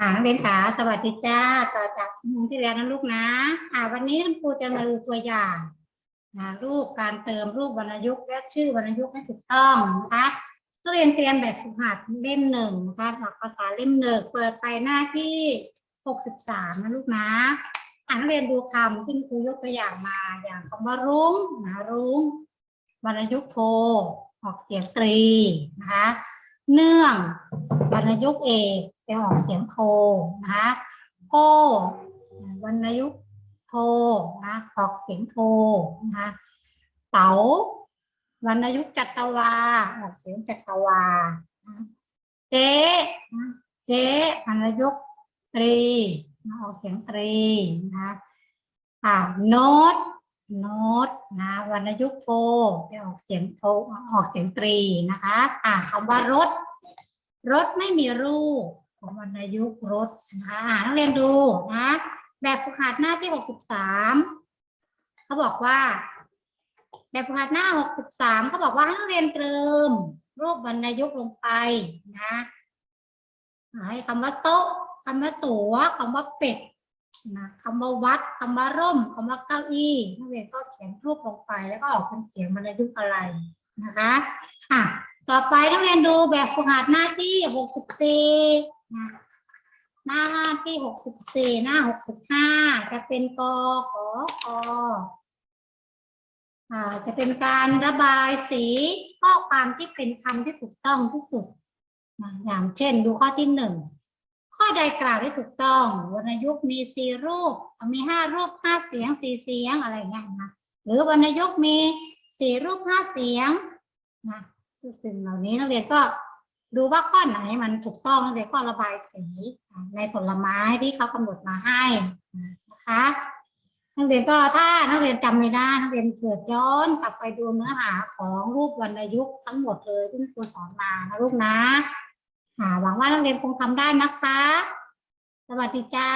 อ่านักเรียนขาสวัสดีจ้า ต่อจากมุนที่แล้วนะลูกนะ อ่า วันนี้คุณครูจะมาดูตัวอย่างนะรูปการเติมรูปวรรณยุกต์และชื่อวรรณยุกต์ให้ถูกต้องนะคะนักเรียนเตรียมแบบฝึกหัดเล่มหนึ่งนะคะหลักภาษาเล่มหนึ่งเปิดไปหน้าที่หกสิบสามนะลูกนะ อ่านักเรียนดูคำที่ครูยกตัวอย่างมา อย่างคำว่ารุ้งนะรุ้งวรรณยุกต์โทออกเสียงตรีนะคะ เนื่องวรรณยุกต์เอกจะออกเสียงโทนะคะโก้วรรณยุกต์โทนะออกเสียงโทนะคะเต๋าวรรณยุกต์จัตวาออกเสียงจัตวาเจ๊เจ๊วรรณยุกต์ตรีออกเสียงตรีนะอ่าโน้ต โน้ตนะวรรณยุกต์โทจะออกเสียงโทออกเสียงตรีนะคะอ่าคำว่ารถ รถไม่มีรูปของวรรณยุกต์รถนะคะอ่านักเรียนดูนะแบบฝึกหัดหน้าที่หกสิบสามเขาบอกว่า แบบฝึกหัดหน้าหกสิบสามเขาบอกว่าให้นักเรียนเติม รูปวรรณยุกต์ลงไปนะให้คำว่าโต๊ะคำว่าตั๋วคำว่าเป็ด นะคำว่าวัดคำว่าร่มคำว่าเก้าอี้นักเรียนก็เขียนรูปลงไปแล้วก็ออกเป็นเสียงวรรณยุกต์อะไรนะคะอะต่อไปนักเรียนดูแบบฝึกหัดหน้าที่หกสิบสี่นะหน้าที่หกสิบสี่หน้าหกสิบห้าจะเป็นกอขอคออ่าจะเป็นการระบายสีข้อความที่เป็นคำที่ถูกต้องที่สุดนะอย่างเช่นดูข้อที่หนึ่ง ข้อใดกล่าวได้ถูกต้องวรรณยุกต์มีสี่รูป มีห้ารูปห้าเสียงสี่เสียงอะไรเงี้ยนะหรือวรรณยุกต์มีสี่รูปห้าเสียงนะสิ่งเหล่านี้นักเรียนก็ดูว่าข้อไหนมันถูกต้องนักเรียนก็ระบายสีในผลไม้ที่เขากำหนดมาให้นะคะนักเรียนก็ถ้านักเรียนจำไม่ได้นักเรียนเกิดย้อนกลับไปดูเนื้อหาของรูปวรรณยุกต์ทั้งหมดเลยที่ครูสอนมานะลูกนะ หวังว่านักเรียนคงทำได้นะคะ สวัสดีจ้า